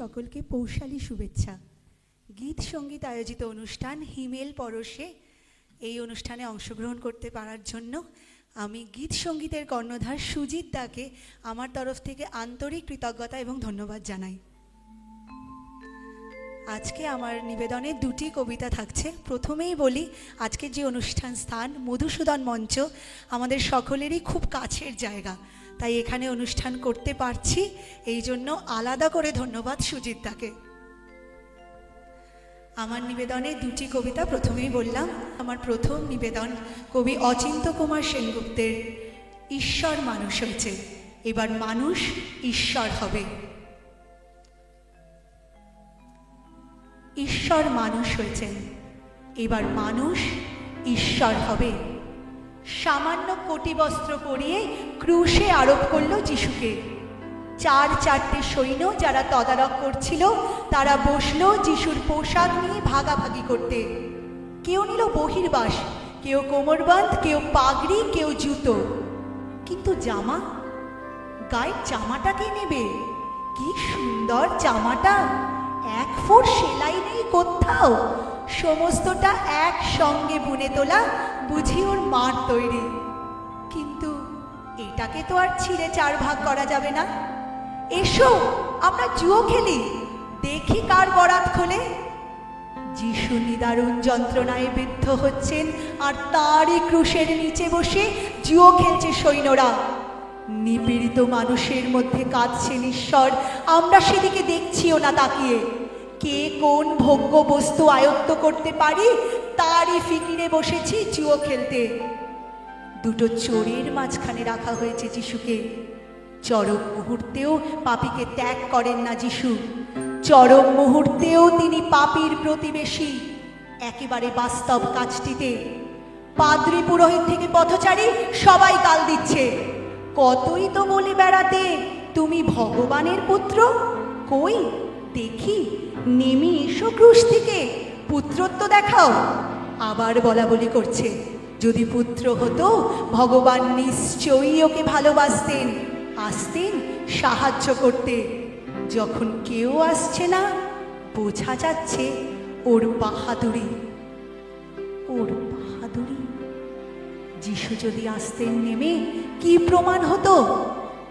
সকলকে পৌশালী শুভেচ্ছা। গীত সংগীত আয়োজিত অনুষ্ঠান হিমেল পরশে। এই অনুষ্ঠানে অংশগ্রহণ করতে পারার জন্য আমি গীত সঙ্গীতের কর্ণধার সুজিত দাকে আমার তরফ থেকে আন্তরিক কৃতজ্ঞতা এবং ধন্যবাদ জানাই। আজকে আমার নিবেদনে দুটি কবিতা থাকছে। প্রথমেই বলি আজকে যে অনুষ্ঠান স্থান, মধুসূদন মঞ্চ, আমাদের সকলেরই খুব কাছের জায়গা। তাই এখানে অনুষ্ঠান করতে পারছি। এই জন্য আলাদা করে ধন্যবাদ সুজিত দাকে আমার নিবেদনে দুটি কবিতা প্রথমেই বললাম। আমার প্রথম নিবেদন কবি অচিন্ত কুমার সেনগুপ্তের, ঈশ্বর মানুষ হয়েছে, এবার মানুষ ঈশ্বর হবে। ঈশ্বর মানুষ হয়েছেন এবার মানুষ ঈশ্বর হবে। সামান্য কোটি বস্ত্র পরিয়ে ক্রুশে আরোপ করল যিশুকে। চার চারটে সৈন্য যারা তদারক করছিল, তারা বসল যিশুর পোশাক নিয়ে ভাগাভাগি করতে। কেউ নিল বহির্বাস, কেউ কোমরবন্ধ, কেউ পাগড়ি, কেউ জুতো। কিন্তু জামা? গায়ের জামাটা কে নেবে? কি সুন্দর জামাটা এক ফোর সেলাই নেই কোথাও। সমস্তটা একসঙ্গে বুনে তোলা বুঝি ওর মার তৈরি। কিন্তু এটাকে তো আর ছিঁড়ে চার ভাগ করা যাবে না। এসো, আমরা জুয়ো খেলি। দেখি কার বরাত খোলে। যিশু নিদারুণ যন্ত্রণায় বিদ্ধ হচ্ছেন আর তারই ক্রুশের নিচে বসে জুয়ো খেলছে সৈন্যরা। নিপীড়িত মানুষের মধ্যে কাঁদছেন ঈশ্বর। আমরা সেদিকে দেখছিও না তাকিয়ে। কে কোন ভোগ্য বস্তু আয়ত্ত করতে পারি, তারই ফিকিরে বসেছি চুয়ো খেলতে। দুটো চোরের মাঝখানে রাখা হয়েছে যিশুকে। চরম মুহূর্তেও পাপীকে ত্যাগ করেন না যিশু। চরম মুহূর্তেও তিনি পাপীর প্রতিবেশী, একেবারে বাস্তব কাজটিতে। পাদ্রী পুরোহিত থেকে পথচারী সবাই গাল দিচ্ছে। কতই তো বলে বেড়াতে, তুমি ভগবানের পুত্র? কই? দেখি। নেমে এসো ক্রুশ থেকে। পুত্রত্ব দেখাও। আবার বলা বলি করছে, যদি পুত্র হতো, ভগবান নিশ্চয়ই ওকে ভালোবাসতেন, আসতেন, সাহায্য করতে যখন কেউ আসছে না, বোঝা যাচ্ছে ওর বাহাদুরি। ওর বাহাদুরি। যিশু যদি আসতেন নেমে, কি প্রমাণ হতো?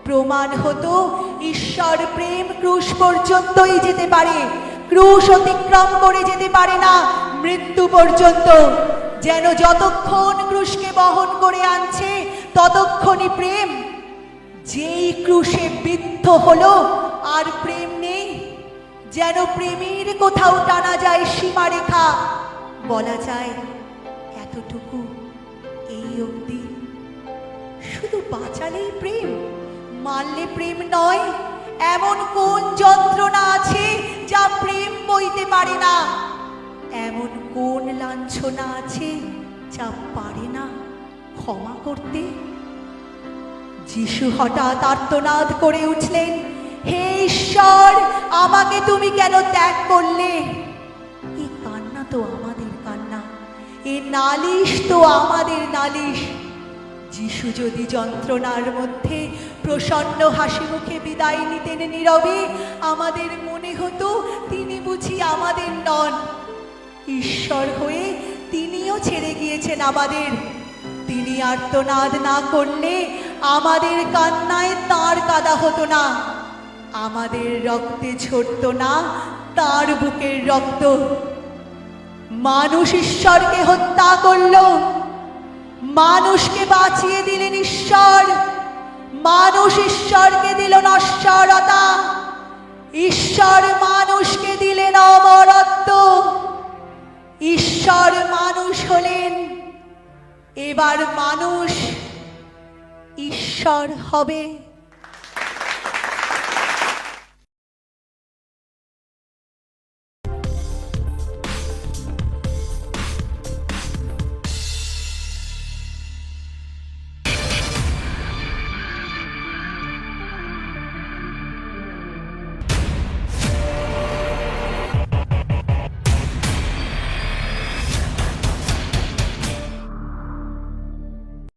প্রমাণ হতো, ঈশ্বর প্রেম ক্রুশ পর্যন্তই যেতে পারে। ক্রুশ অতিক্রম করে যেতে পারে না। মৃত্যু পর্যন্ত যেন যতক্ষণ ক্রুশকে বহন করে আনছে, ততক্ষণই প্রেম। যেই ক্রুশে বিদ্ধ হলো, আর প্রেম নেই, যেন প্রেমের কোথাও টানা যায় সীমারেখা। বলা যায়, এতটুকু এই অবধি। শুধু বাঁচালেই প্রেম, মারলে প্রেম নয়, এমন কোন যন্ত্রণা আছে যা প্রেম বইতে পারে না। এমন কোন লাঞ্ছনা আছে যা পারে না ক্ষমা করতে? যিশু হঠাৎ আর্তনাদ করে উঠলেন, হে ঈশ্বর, আমাকে তুমি কেন ত্যাগ করলে? এই কান্না তো আমাদের কান্না। এ নালিশ তো আমাদের নালিশ। যিশু যদি যন্ত্রণার মধ্যে প্রসন্ন হাসি মুখে বিদায় নিতেন নীরবে, আমাদের মনে হতো তিনি বুঝি আমাদের নন। ঈশ্বর হয়ে তিনিও ছেড়ে গিয়েছেন আমাদের। তিনি আর্তনাদ না করলে আমাদের কান্নায় তার কাদা হতো না। আমাদের রক্তে ঝরত না তার বুকের রক্ত। মানুষ ঈশ্বরকে হত্যা করল। মানুষকে বাঁচিয়ে দিলেন ঈশ্বর। মানুষ ঈশ্বরকে দিল নশ্বরতা। ঈশ্বর মানুষকে দিলেন অমরত্ব ঈশ্বর মানুষ হলেন। এবার মানুষ ঈশ্বর হবে।